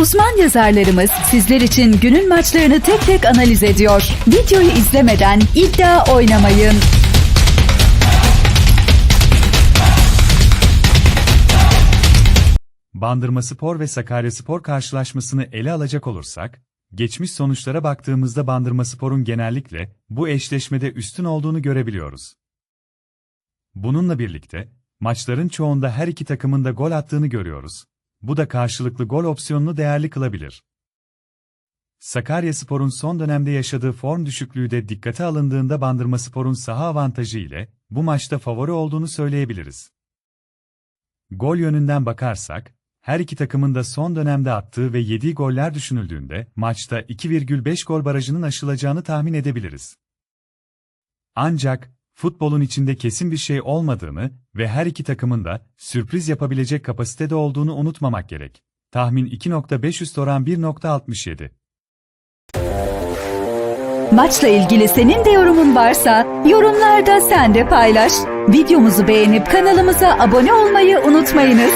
Uzman yazarlarımız sizler için günün maçlarını tek tek analiz ediyor. Videoyu izlemeden iddia oynamayın. Bandırma Spor ve Sakarya Spor karşılaşmasını ele alacak olursak, geçmiş sonuçlara baktığımızda Bandırma Spor'un genellikle bu eşleşmede üstün olduğunu görebiliyoruz. Bununla birlikte, maçların çoğunda her iki takımın da gol attığını görüyoruz. Bu da karşılıklı gol opsiyonunu değerli kılabilir. Sakaryaspor'un son dönemde yaşadığı form düşüklüğü de dikkate alındığında Bandırmaspor'un saha avantajı ile bu maçta favori olduğunu söyleyebiliriz. Gol yönünden bakarsak, her iki takımın da son dönemde attığı ve yediği goller düşünüldüğünde maçta 2,5 gol barajının aşılacağını tahmin edebiliriz. Ancak, futbolun içinde kesin bir şey olmadığını ve her iki takımın da sürpriz yapabilecek kapasitede olduğunu unutmamak gerek. Tahmin 2.5 üst oran 1.67. Maçla ilgili senin de yorumun varsa yorumlarda sen de paylaş. Videomuzu beğenip kanalımıza abone olmayı unutmayınız.